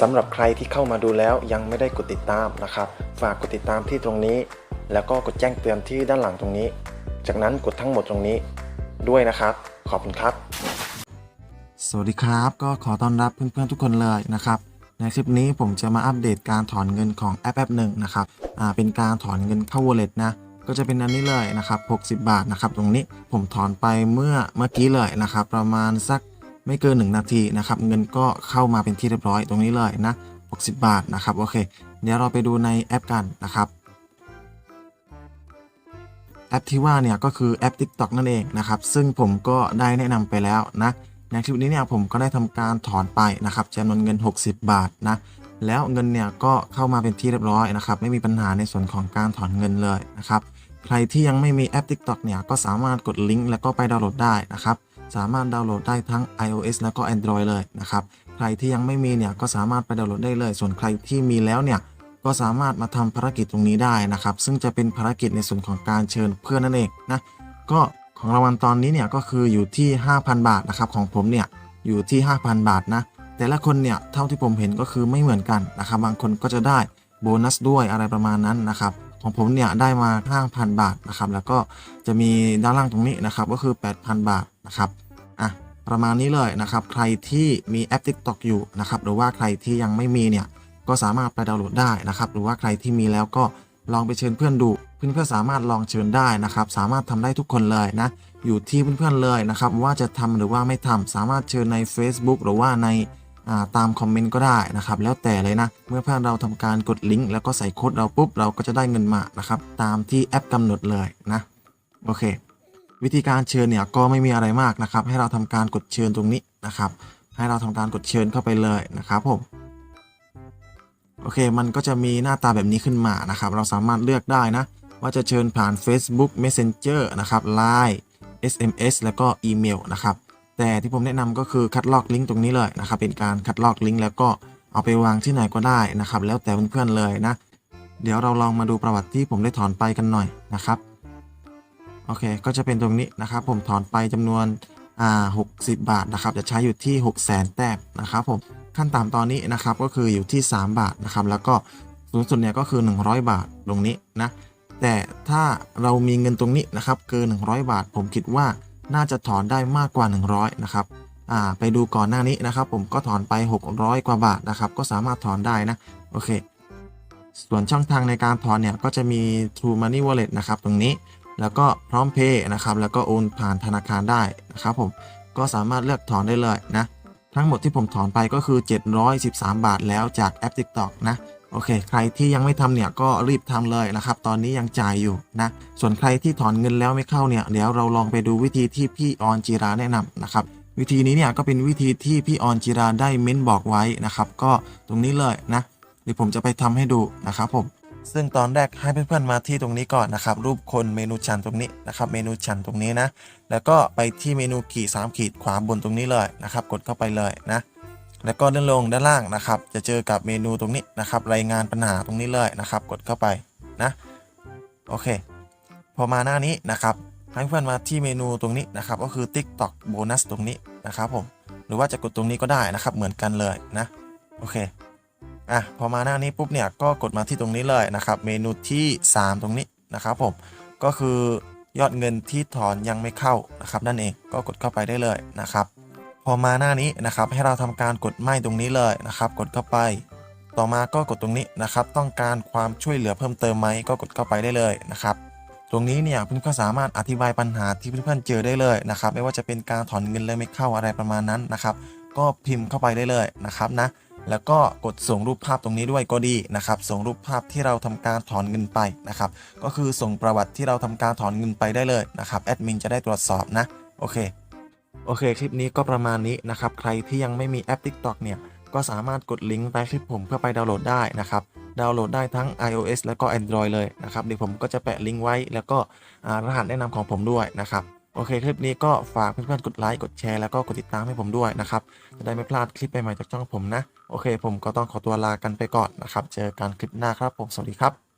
สำหรับใครที่เข้ามาดูแล้วยังไม่ได้กดติดตามนะครับ ฝากกดติดตามที่ตรงนี้ แล้วก็กดแจ้งเตือนที่ด้านหลังตรงนี้ จากนั้นกดทั้งหมดตรงนี้ด้วยนะครับ ขอบคุณครับ สวัสดีครับก็ขอต้อนรับเพื่อนๆทุกคนเลยนะครับ ในคลิปนี้ผมจะมาอัปเดตการถอนเงินของแอปแอปหนึ่งนะครับอ่าเป็นการถอนเงินเข้า wallet นะก็จะเป็นอันนี้เลยนะครับ 60 บาทนะครับ ตรงนี้ผมถอนไปเมื่อเมื่อกี้เลยนะครับ ประมาณสัก ไม่เกิน 1 นาทีนะครับเงินก็เข้ามาเป็นที่เรียบร้อยตรงนี้เลยนะ60 บาทนะครับโอเค เดี๋ยวเราไปดูในแอปกันนะครับแอปที่ว่าเนี่ยก็คือแอป TikTok นั่นเองนะครับซึ่งผมก็ได้แนะนำไปแล้วนะในคลิปนี้เนี่ยผมก็ได้ทำการถอนไปนะครับจำนวนเงิน 60 บาทนะแล้วเงินเนี่ยก็เข้ามาเป็นที่เรียบร้อยนะครับไม่มีปัญหาในส่วนของการถอนเงินเลยนะครับใครที่ยังไม่มีแอป TikTok เนี่ยก็สามารถกดลิงก์แล้วก็ไปดาวน์โหลดได้นะครับ สามารถดาวน์โหลดได้ทั้ง iOS แล้วก็ Android เลยนะครับ ใครที่ยังไม่มีเนี่ยก็สามารถไปดาวน์โหลดได้เลย ส่วนใครที่มีแล้วเนี่ยก็สามารถมาทำภารกิจตรงนี้ได้นะครับ ซึ่งจะเป็นภารกิจในส่วนของการเชิญเพื่อนนั่นเองนะก็ของรางวัลตอนนี้เนี่ยก็คืออยู่ที่ 5,000 บาทนะครับของผมเนี่ยอยู่ที่ 5,000 บาทนะแต่ละคนเนี่ยเท่าที่ผมเห็นก็คือไม่เหมือนกันนะครับ บางคนก็จะได้โบนัสด้วยอะไรประมาณนั้นนะครับของผมเนี่ยได้มา 5,000 บาทนะครับแล้วก็จะมีด้านล่างตรงนี้นะครับก็คือ 8,000 บาทนะครับ ประมาณนี้เลยนะครับ ใครที่มีแอป TikTok อยู่นะครับหรือว่าใครที่ยังไม่มีเนี่ยก็สามารถไปดาวน์โหลดได้นะครับ หรือว่าใครที่มีแล้วก็ลองไปเชิญเพื่อนดู เพื่อนๆสามารถลองเชิญได้นะครับ สามารถทำได้ทุกคนเลยนะ อยู่ที่เพื่อนๆเลยนะครับ ว่าจะทำหรือว่าไม่ทำสามารถเชิญใน Facebook หรือว่าในาตามคอมเมนต์ก็ได้นะครับ แล้วแต่เลยนะ เมื่อเพื่อนเราทำการกดลิงก์แล้วก็ใส่โค้ดเราปุ๊บเราก็จะได้เงินมานะครับ ตามที่แอปกำหนดเลยนะ โอเค วิธีการเชิญเนี่ยก็ไม่มีอะไรมากนะครับ ให้เราทำการกดเชิญตรงนี้นะครับ ให้เราทำการกดเชิญเข้าไปเลยนะครับผมโอเค มันก็จะมีหน้าตาแบบนี้ขึ้นมานะครับ เราสามารถเลือกได้นะ ว่าจะเชิญผ่าน Facebook Messenger นะครับ Line SMS แล้วก็อีเมลนะครับ แต่ที่ผมแนะนำก็คือคัดลอกลิงก์ตรงนี้เลยนะครับ เป็นการคัดลอกลิงก์แล้วก็เอาไปวางที่ไหนก็ได้นะครับ แล้วแต่เพื่อนๆเลยนะ เดี๋ยวเราลองมาดูประวัติที่ผมได้ถอนไปกันหน่อยนะครับ โอเค ก็จะเป็นตรงนี้นะครับ ผมถอนไปจำนวนอ่า60 บาทนะครับ จะใช้อยู่ที่6 0 0 0 0 0แต้มนะครับผมขั้นต่ำตอนนี้นะครับก็คืออยู่ที่ 3 บาทนะครับ แล้วก็สูงสุดเนี่ยก็คือ 100 บาทตรงนี้นะแต่ถ้าเรามีเงินตรงนี้นะครับเกิน 100 บาท ผมคิดว่าน่าจะถอนได้มากกว่า 100นะครับอ่าไปดูก่อนหน้านี้นะครับ ผมก็ถอนไป 600 กว่าบาทนะครับ ก็สามารถถอนได้นะโอเค ส่วนช่องทางในการถอนเนี่ยก็จะมี True Money Wallet นะครับตรงนี้ แล้วก็พร้อมเพย์นะครับ แล้วก็โอนผ่านธนาคารได้นะครับผม ก็สามารถเลือกถอนได้เลยนะ ทั้งหมดที่ผมถอนไปก็คือ 713 บาทแล้วจากแอป TikTok นะ โอเค ใครที่ยังไม่ทำเนี่ยก็รีบทำเลยนะครับ ตอนนี้ยังจ่ายอยู่นะ ส่วนใครที่ถอนเงินแล้วไม่เข้าเนี่ย เดี๋ยวเราลองไปดูวิธีที่พี่ออนจีราแนะนำนะครับวิธีนี้เนี่ยก็เป็นวิธีที่พี่ออนจีราได้เม้นบอกไว้นะครับ ก็ตรงนี้เลยนะเดี๋ยวผมจะไปทำให้ดูนะครับผม ซึ่งตอนแรกให้เพื่อนๆมาที่ตรงนี้ก่อนนะครับ รูปคนเมนูชันตรงนี้นะครับ เมนูชันตรงนี้นะ แล้วก็ไปที่เมนูขีด3ขีดขวาบนตรงนี้เลยนะครับ กดเข้าไปเลยนะ แล้วก็เลื่อนลงด้านล่างนะครับ จะเจอกับเมนูตรงนี้นะครับ รายงานปัญหาตรงนี้เลยนะครับ กดเข้าไปนะ โอเค พอมาหน้านี้นะครับ ให้เพื่อนมาที่เมนูตรงนี้นะครับ ก็คือ TikTok โบนัสตรงนี้นะครับผม หรือว่าจะกดตรงนี้ก็ได้นะครับ เหมือนกันเลยนะ โอเค อะพอมาหน้านี้ปุ๊บเนี่ยก็กดมาที่ตรงนี้เลยนะครับ เมนูที่ 3 ตรงนี้นะครับผมก็คือยอดเงินที่ถอนยังไม่เข้านะครับนั่นเองก็กดเข้าไปได้เลยนะครับ พอมาหน้านี้นะครับให้เราทำการกดไม่ตรงนี้เลยนะครับ กดเข้าไป ต่อมาก็กดตรงนี้นะครับ ต้องการความช่วยเหลือเพิ่มเติมไหมก็กดเข้าไปได้เลยนะครับ ตรงนี้เนี่ยเพื่อนก็สามารถอธิบายปัญหาที่เพื่อนๆเจอได้เลยนะครับไม่ว่าจะเป็นการถอนเงินเลยไม่เข้าอะไรประมาณนั้นนะครับ ก็พิมพ์เข้าไปได้เลยนะครับนะ แล้วก็กดส่งรูปภาพตรงนี้ด้วยก็ดีนะครับ ส่งรูปภาพที่เราทำการถอนเงินไปนะครับ ก็คือส่งประวัติที่เราทำการถอนเงินไปได้เลยนะครับแอดมินจะได้ตรวจสอบนะ โอเค โอเค คลิปนี้ก็ประมาณนี้นะครับ ใครที่ยังไม่มีแอป TikTok เนี่ย ก็สามารถกดลิงก์ใต้คลิปผมเพื่อไปดาวน์โหลดได้นะครับ ดาวน์โหลดได้ทั้ง iOS แล้วก็ Android เลยนะครับ เดี๋ยวผมก็จะแปะลิงก์ไว้ แล้วก็รหัสแนะนำของผมด้วยนะครับ โอเคคลิปนี้ก็ฝากเพื่อนๆกดไลค์กดแชร์แล้วก็กดติดตามให้ผมด้วยนะครับจะได้ไม่พลาดคลิปใหม่ๆจากช่องผมนะ โอเค ผมก็ต้องขอตัวลากันไปก่อนนะครับ เจอกันคลิปหน้าครับผมสวัสดีครับ